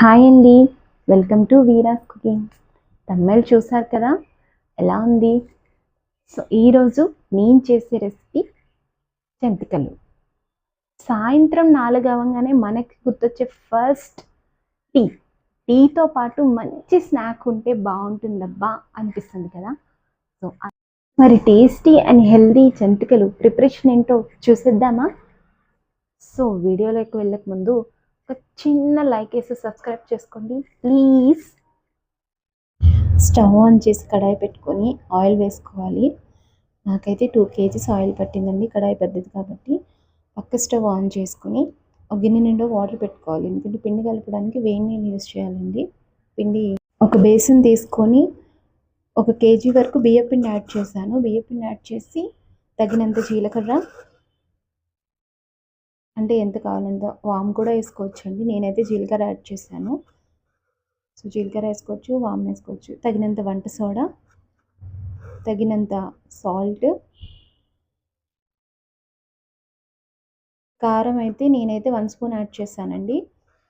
Hi అండి. Welcome to Veera's cooking. తమ్మేలు చూసారు కదా? ఎలా ఉంది? సో ఈరోజు నేను చేసే రెసిపీ జంతికలు. సాయంత్రం నాలుగు అవ్వగానే మనకి గుర్తొచ్చే ఫస్ట్ టీ. టీతో పాటు మంచి స్నాక్ ఉంటే బాగుంటుందబ్బా అనిపిస్తుంది కదా? సో మరి టేస్టీ అండ్ హెల్దీ జంతికలు ప్రిపరేషన్ ఏంటో చూసేద్దామా? సో వీడియోలోకి వెళ్ళక ముందు ఒక చిన్న లైక్ వేసి సబ్స్క్రైబ్ చేసుకోండి. ప్లీజ్. స్టవ్ ఆన్ చేసి కడాయి పెట్టుకొని ఆయిల్ వేసుకోవాలి. నాకైతే టూ కేజీస్ ఆయిల్ పట్టిందండి కడాయి పెద్దది కాబట్టి. పక్క స్టవ్ ఆన్ చేసుకొని ఒక గిన్నె నిండా వాటర్ పెట్టుకోవాలి. ఎందుకంటే పిండి కలపడానికి వేడి నీళ్ళు యూస్ చేయాలండి. పిండి ఒక బేసిన్ తీసుకొని ఒక కేజీ వరకు బియ్యపిండి యాడ్ చేశాను. బియ్యపిండి యాడ్ చేసి తగినంత జీలకర్ర అంటే ఎంత కావాలంటే వామ్ కూడా వేసుకోవచ్చు అండి నేనైతే జీలకర్ర యాడ్ చేశాను. సో జీలకర్ర వేసుకోవచ్చు వామ్ వేసుకోవచ్చు. తగినంత వంట సోడా తగినంత సాల్ట్. కారం అయితే నేనైతే వన్ స్పూన్ యాడ్ చేశానండి.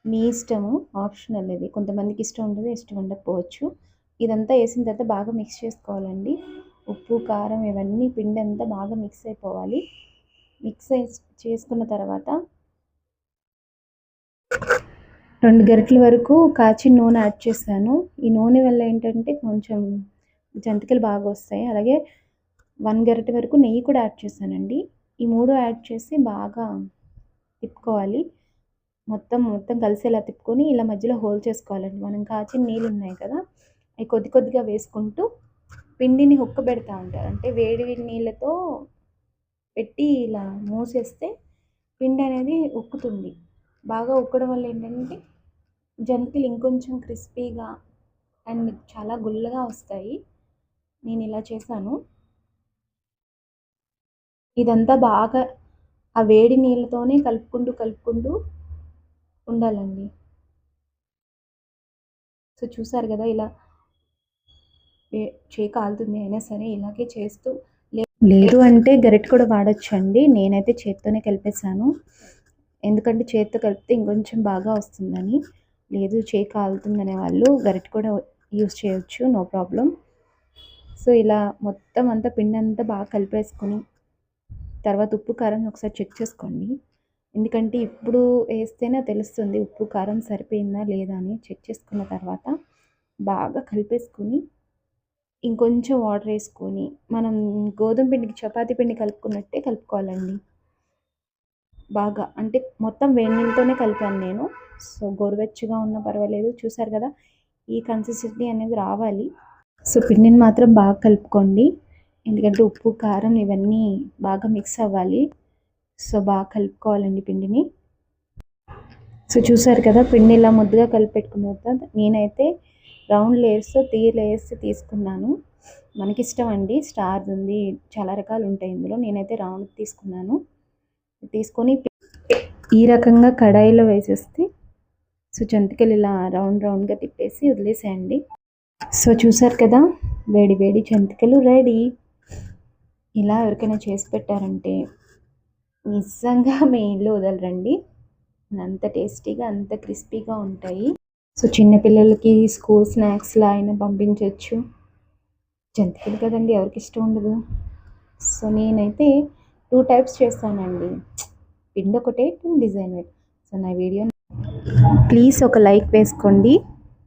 మీ ఇష్టము ఆప్షనల్ ఇది. కొంతమందికి ఇష్టం ఉండదు ఇష్టం ఉండకపోవచ్చు. ఇదంతా వేసిన తర్వాత బాగా మిక్స్ చేసుకోవాలండి. ఉప్పు కారం ఇవన్నీ పిండి అంతా బాగా మిక్స్ అయిపోవాలి. మిక్స్ చేసుకున్న తర్వాత రెండు గరిటల వరకు కాచిన నూనె యాడ్ చేశాను ఈ నూనె వల్ల ఏంటంటే కొంచెం జంతికలు బాగా వస్తాయి. అలాగే వన్ గరిటె వరకు నెయ్యి కూడా యాడ్ చేశానండి ఈ మూడు యాడ్ చేసి బాగా తిప్పుకోవాలి. మొత్తం మొత్తం కలిసేలా తిప్పుకొని ఇలా మధ్యలో హోల్ చేసుకోవాలండి. మనం కాచిన నీళ్ళు ఉన్నాయి కదా అవి కొద్ది కొద్దిగా వేసుకుంటూ పిండిని హుక్క పెడతా ఉంటారు. అంటే వేడి వేడి నీళ్ళతో పెట్టి ఇలా మూసేస్తే పిండి అనేది ఉక్కుతుంది. బాగా ఉక్కడం వల్ల ఏంటంటే జంతికలు ఇంకొంచెం క్రిస్పీగా అండ్ చాలా గుల్లగా వస్తాయి. నేను ఇలా చేశాను. ఇదంతా బాగా ఆ వేడి నీళ్ళతోనే కలుపుకుంటూ కలుపుకుంటూ ఉండాలండి. సో చూసారు కదా ఇలా చేయి కాలుతుంది అయినా సరే ఇలాగే చేస్తూ లేదు అంటే గరిట కూడా వాడచ్చు అండి నేనైతే చేత్తోనే కలిపేశాను. ఎందుకంటే చేత్తో కలిపితే ఇంకొంచెం బాగా వస్తుందని. లేదు చేయి కాలుతుందనే వాళ్ళు గరిటె కూడా యూస్ చేయొచ్చు నో ప్రాబ్లం. సో ఇలా మొత్తం అంతా పిండి అంతా బాగా కలిపేసుకొని తర్వాత ఉప్పు కారం ఒకసారి చెక్ చేసుకోండి. ఎందుకంటే ఇప్పుడు వేస్తేనే తెలుస్తుంది ఉప్పు కారం సరిపోయిందా లేదా అని. చెక్ చేసుకున్న తర్వాత బాగా కలిపేసుకొని ఇంకొంచెం వాటర్ వేసుకొని మనం గోధుమ పిండికి చపాతీ పిండి కలుపుకున్నట్టే కలుపుకోవాలండి. బాగా అంటే మొత్తం వేడి నీళ్ళతోనే కలిపాను నేను. సో గోరువెచ్చగా ఉన్నా పర్వాలేదు. చూసారు కదా ఈ కన్సిస్టెన్సీ అనేది రావాలి. సో పిండిని మాత్రం బాగా కలుపుకోండి. ఎందుకంటే ఉప్పు కారం ఇవన్నీ బాగా మిక్స్ అవ్వాలి. సో బాగా కలుపుకోవాలండి పిండిని. సో చూసారు కదా పిండి ఇలా ముద్దుగా కలిపెట్టుకున్న తర్వాత నేనైతే రౌండ్ లేయర్స్ త్రీ లేయర్స్ తీసుకున్నాను. మనకి ఇష్టం అండి స్టార్ ఉంది. చాలా రకాలు ఉంటాయి ఇందులో. నేనైతే రౌండ్ తీసుకున్నాను. తీసుకొని ఈ రకంగా కడాయిలో వేసేస్తే సో జంతికలు ఇలా రౌండ్ రౌండ్గా తిప్పేసి వదిలేసేయండి. సో చూసారు కదా? వేడి వేడి జంతికలు రెడీ. ఇలా ఎవరికైనా చేసి పెట్టారంటే నిజంగా మీ ఇల్లు వదలరండి. అంత టేస్టీగా అంత క్రిస్పీగా ఉంటాయి. సో చిన్నపిల్లలకి స్కూల్ స్నాక్స్లా అయినా పంపించవచ్చు జంతికలు కదండి ఎవరికి ఇష్టం ఉండదు. సో నేనైతే టూ టైప్స్ చేస్తానండి. పిండి ఒకటే డిజైన్ సో నా వీడియో ప్లీజ్ ఒక లైక్ వేసుకోండి.